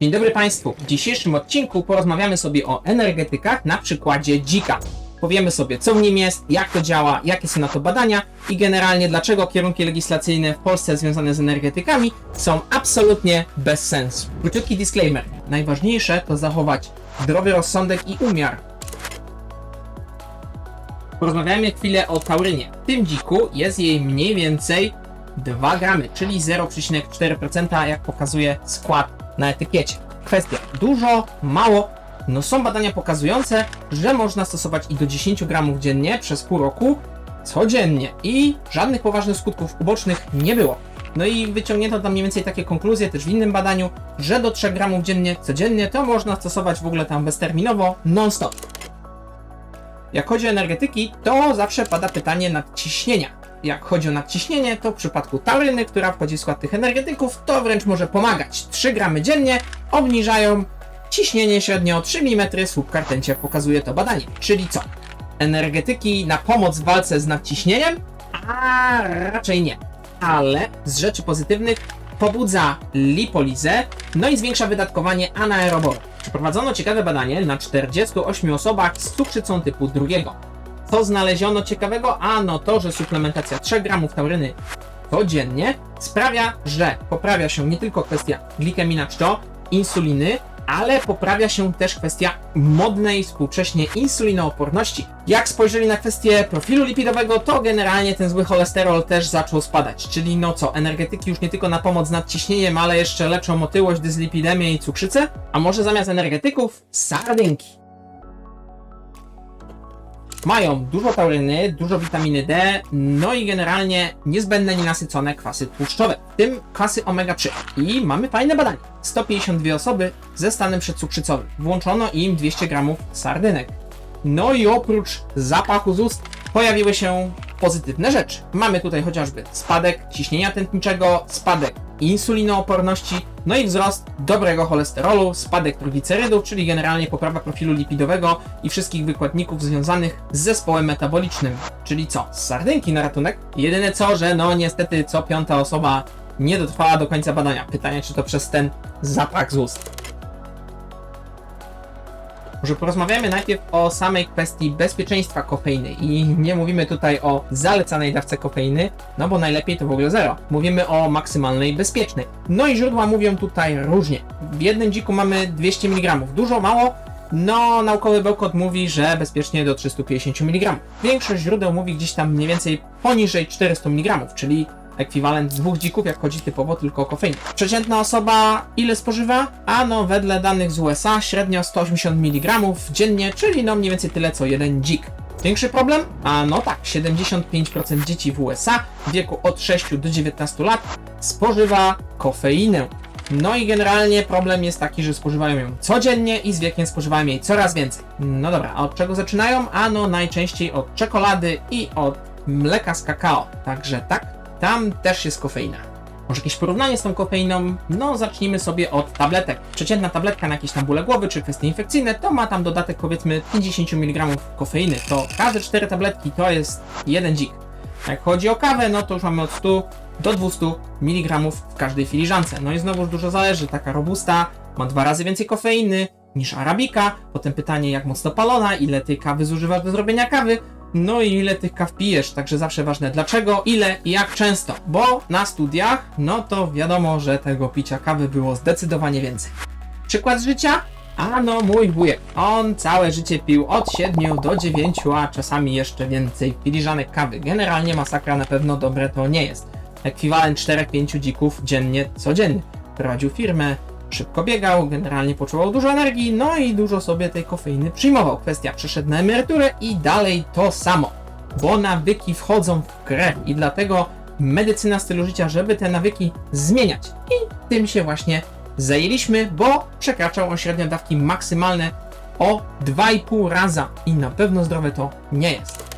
Dzień dobry Państwu. W dzisiejszym odcinku porozmawiamy sobie o energetykach na przykładzie dzika. Powiemy sobie, co w nim jest, jak to działa, jakie są na to badania i generalnie dlaczego kierunki legislacyjne w Polsce związane z energetykami są absolutnie bez sensu. Króciutki disclaimer. Najważniejsze to zachować zdrowy rozsądek i umiar. Porozmawiamy chwilę o taurynie. W tym dziku jest jej mniej więcej 2 gramy, czyli 0,4% jak pokazuje skład na etykiecie. Kwestia dużo, mało. No są badania pokazujące, że można stosować i do 10 gramów dziennie przez pół roku codziennie i żadnych poważnych skutków ubocznych nie było. No i wyciągnięto tam mniej więcej takie konkluzje też w innym badaniu, że do 3 gramów dziennie codziennie to można stosować w ogóle tam bezterminowo non-stop. Jak chodzi o energetyki, to zawsze pada pytanie nadciśnienia. Jak chodzi o nadciśnienie, to w przypadku tauryny, która wchodzi w skład tych energetyków, to wręcz może pomagać. 3 gramy dziennie obniżają ciśnienie średnio o 3 mm, słup kartęcie pokazuje to badanie. Czyli co? Energetyki na pomoc w walce z nadciśnieniem? A raczej nie. Ale z rzeczy pozytywnych pobudza lipolizę, no i zwiększa wydatkowanie anaeroboru. Przeprowadzono ciekawe badanie na 48 osobach z cukrzycą typu drugiego. Co znaleziono ciekawego? Ano to, że suplementacja 3 gramów tauryny codziennie sprawia, że poprawia się nie tylko kwestia glikemii na czczo, insuliny, ale poprawia się też kwestia modnej współcześnie insulinooporności. Jak spojrzeli na kwestię profilu lipidowego, to generalnie ten zły cholesterol też zaczął spadać. Czyli no co, energetyki już nie tylko na pomoc z nadciśnieniem, ale jeszcze leczą otyłość, dyslipidemię i cukrzycę? A może zamiast energetyków sardynki? Mają dużo tauryny, dużo witaminy D, no i generalnie niezbędne nienasycone kwasy tłuszczowe, w tym kwasy omega-3. I mamy fajne badanie. 152 osoby ze stanem przedcukrzycowym. Włączono im 200 gramów sardynek. No i oprócz zapachu z ust pojawiły się pozytywne rzeczy. Mamy tutaj chociażby spadek ciśnienia tętniczego, spadek insulinooporności, no i wzrost dobrego cholesterolu, spadek triglicerydów, czyli generalnie poprawa profilu lipidowego i wszystkich wykładników związanych z zespołem metabolicznym. Czyli co? Z sardynki na ratunek? Jedyne co, że no niestety co piąta osoba nie dotrwała do końca badania. Pytanie, czy to przez ten zapach z ust. Może porozmawiamy najpierw o samej kwestii bezpieczeństwa kofeiny i nie mówimy tutaj o zalecanej dawce kofeiny, no bo najlepiej to w ogóle zero. Mówimy o maksymalnej bezpiecznej. No i źródła mówią tutaj różnie. W jednym dziku mamy 200 mg, dużo, mało? No, naukowy bełkot mówi, że bezpiecznie do 350 mg. Większość źródeł mówi gdzieś tam mniej więcej poniżej 400 mg, czyli ekwiwalent dwóch dzików, jak chodzi typowo tylko o kofeinę. Przeciętna osoba ile spożywa? Ano, wedle danych z USA średnio 180 mg dziennie, czyli no mniej więcej tyle co jeden dzik. Większy problem? A no tak, 75% dzieci w USA w wieku od 6 do 19 lat spożywa kofeinę. No i generalnie problem jest taki, że spożywają ją codziennie i z wiekiem spożywają jej coraz więcej. No dobra, a od czego zaczynają? Ano najczęściej od czekolady i od mleka z kakao. Także tak, tam też jest kofeina. Może jakieś porównanie z tą kofeiną? No, zacznijmy sobie od tabletek. Przeciętna tabletka na jakieś tam bóle głowy czy kwestie infekcyjne, to ma tam dodatek powiedzmy 50 mg kofeiny. To każde 4 tabletki to jest jeden dzik. Jak chodzi o kawę, no to już mamy od 100 do 200 mg w każdej filiżance. No i znowuż dużo zależy. Taka robusta ma dwa razy więcej kofeiny niż arabika. Potem pytanie, jak mocno palona, ile tej kawy zużywasz do zrobienia kawy. No i ile tych kaw pijesz, także zawsze ważne dlaczego, ile i jak często, bo na studiach, no to wiadomo, że tego picia kawy było zdecydowanie więcej. Przykład z życia? Ano mój wujek, on całe życie pił od 7 do 9, a czasami jeszcze więcej filiżanek kawy. Generalnie masakra na pewno dobre to nie jest. Ekwiwalent 4-5 dzików dziennie, codziennie. Prowadził firmę, szybko biegał, generalnie poczuwał dużo energii, no i dużo sobie tej kofeiny przyjmował. Kwestia przeszedł na emeryturę i dalej to samo, bo nawyki wchodzą w grę i dlatego medycyna stylu życia, żeby te nawyki zmieniać. I tym się właśnie zajęliśmy, bo przekraczał on średnio dawki maksymalne o 2,5 raza i na pewno zdrowe to nie jest.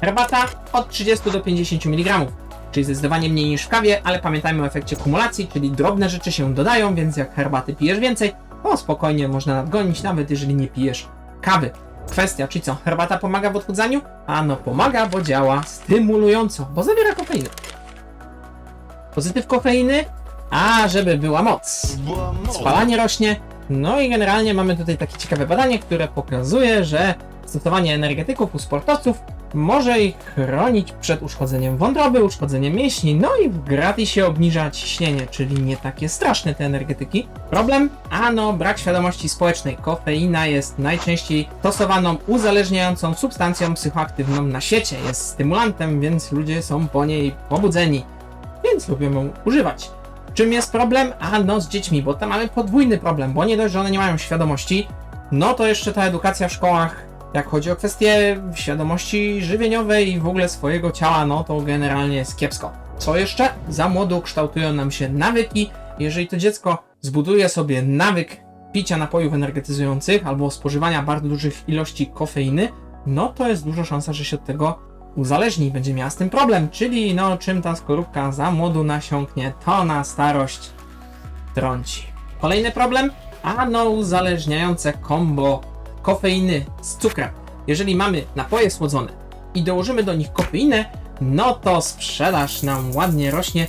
Herbata od 30 do 50 mg, czyli zdecydowanie mniej niż w kawie, ale pamiętajmy o efekcie kumulacji, czyli drobne rzeczy się dodają, więc jak herbaty pijesz więcej, to spokojnie można nadgonić, nawet jeżeli nie pijesz kawy. Kwestia, czy co, herbata pomaga w odchudzaniu? Ano pomaga, bo działa stymulująco, bo zawiera kofeinę. Pozytyw kofeiny? a żeby była moc. Spalanie rośnie, no i generalnie mamy tutaj takie ciekawe badanie, które pokazuje, że stosowanie energetyków u sportowców może ich chronić przed uszkodzeniem wątroby, uszkodzeniem mięśni, no i w gratisie obniża ciśnienie, czyli nie takie straszne te energetyki. Problem? Ano, brak świadomości społecznej. Kofeina jest najczęściej stosowaną uzależniającą substancją psychoaktywną na świecie. Jest stymulantem, więc ludzie są po niej pobudzeni, więc lubią ją używać. Czym jest problem? Ano, z dziećmi, bo tam mamy podwójny problem, bo nie dość, że one nie mają świadomości, no to jeszcze ta edukacja w szkołach, jak chodzi o kwestie świadomości żywieniowej i w ogóle swojego ciała, no to generalnie jest kiepsko. Co jeszcze? Za młodu kształtują nam się nawyki. Jeżeli to dziecko zbuduje sobie nawyk picia napojów energetyzujących albo spożywania bardzo dużych ilości kofeiny, no to jest duża szansa, że się od tego uzależni i będzie miała z tym problem. Czyli no, czym ta skorupka za młodu nasiąknie, to na starość trąci. Kolejny problem? Ano uzależniające kombo kofeiny z cukrem. Jeżeli mamy napoje słodzone i dołożymy do nich kofeinę, no to sprzedaż nam ładnie rośnie,